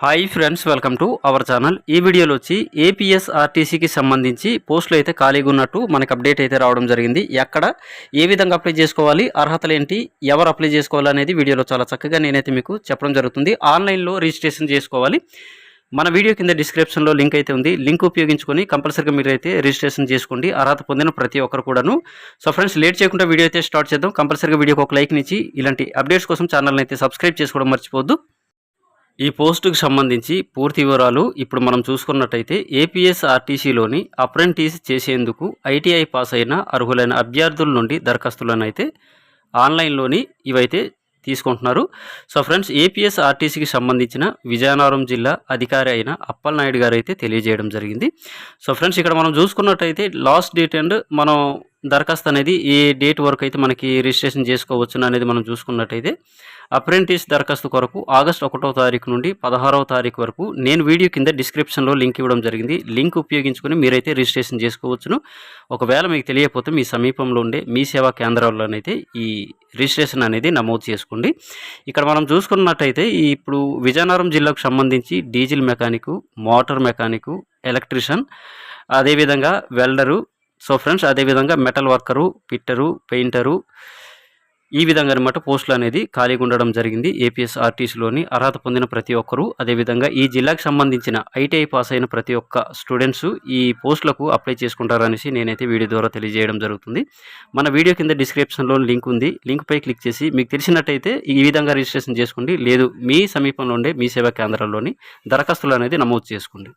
Hi friends welcome to our channel ఈ వీడియోలో వచ్చి ఏపీఎస్ఆర్టీసీకి సంబంధించి పోస్టులు అయితే ఖాళీగా ఉన్నట్టు మనకు అప్డేట్ అయితే రావడం జరిగింది. ఎక్కడ ఏ విధంగా అప్లై చేసుకోవాలి అర్హతలు ఏంటి ఎవరు అప్లై చేసుకోవాలి అనేది వీడియోలో చాలా చక్కగా నేనైతే మీకు చెప్పడం జరుగుతుంది. ఆన్లైన్లో రిజిస్ట్రేషన్ చేసుకోవాలి. మన వీడియో కింద డిస్క్రిప్షన్లో లింక్ అయితే ఉంది. లింక్ ఉపయోగించుకొని కంపల్సరీగా మీరు అయితే రిజిస్ట్రేషన్ చేసుకోండి. అర్హత పొందిన ప్రతి ఒక్కరు కూడాను. సో ఫ్రెండ్స్ లేట్ చేయకుండా వీడియో అయితే స్టార్ట్ చేద్దాం. కంపల్సరీగా వీడియోకి ఒక లైక్ ఇచ్చి ఇలాంటి అప్డేట్స్ కోసం ఛానల్ని అయితే సబ్స్క్రైబ్ చేసుకోవడం మర్చిపోద్దు ఈ పోస్టుకు సంబంధించి పూర్తి వివరాలు ఇప్పుడు మనం చూసుకున్నట్టయితే ఏపీఎస్ఆర్టీసీలోని అప్రెంటిస్ చేసేందుకు ఐటీఐ పాస్ అయిన అర్హులైన అభ్యర్థుల నుండి దరఖాస్తులను అయితే ఆన్లైన్లోని ఇవైతే తీసుకుంటున్నారు. సో ఫ్రెండ్స్ ఏపీఎస్ ఆర్టీసీకి సంబంధించిన విజయనగరం జిల్లా అధికారి అయిన అప్పలనాయుడు గారు అయితే తెలియజేయడం జరిగింది. సో ఫ్రెండ్స్ ఇక్కడ మనం చూసుకున్నట్టయితే లాస్ట్ డేట్ అండ్ మనం దరఖాస్తు అనేది ఏ డేట్ వరకు అయితే మనకి రిజిస్ట్రేషన్ చేసుకోవచ్చు అనేది మనం చూసుకున్నట్టయితే అప్రెంటిస్ దరఖాస్తు కొరకు ఆగస్ట్ ఒకటో తారీఖు నుండి పదహారవ తారీఖు వరకు నేను వీడియో కింద డిస్క్రిప్షన్లో లింక్ ఇవ్వడం జరిగింది. లింక్ ఉపయోగించుకుని మీరైతే రిజిస్ట్రేషన్ చేసుకోవచ్చును. ఒకవేళ మీకు తెలియకపోతే మీ సమీపంలో ఉండే మీ సేవా కేంద్రాల్లోనైతే ఈ రిజిస్ట్రేషన్ అనేది నమోదు చేసుకోండి. ఇక్కడ మనం చూసుకున్నట్టయితే ఇప్పుడు విజయనగరం జిల్లాకు సంబంధించి diesel mechanic motor mechanic electrician అదేవిధంగా వెల్డరు సో ఫ్రెండ్స్ అదేవిధంగా మెటల్ వర్కరు పిట్టరు పెయింటరు ఈ విధంగా అనమాట పోస్టులు అనేది ఖాళీగా ఉండడం జరిగింది. ఏపీఎస్ ఆర్టీసీలోని అర్హత పొందిన ప్రతి ఒక్కరూ అదేవిధంగా ఈ జిల్లాకు సంబంధించిన ఐటీఐ పాస్ అయిన ప్రతి ఒక్క స్టూడెంట్స్ ఈ పోస్టులకు అప్లై చేసుకుంటారనేసి నేనైతే వీడియో ద్వారా తెలియజేయడం జరుగుతుంది. మన వీడియో కింద డిస్క్రిప్షన్లో లింక్ ఉంది. లింక్పై క్లిక్ చేసి మీకు తెలిసినట్టయితే ఈ విధంగా రిజిస్ట్రేషన్ చేసుకోండి. లేదు మీ సమీపంలో ఉండే మీ సేవా కేంద్రాల్లోని దరఖాస్తులు అనేది నమోదు చేసుకోండి.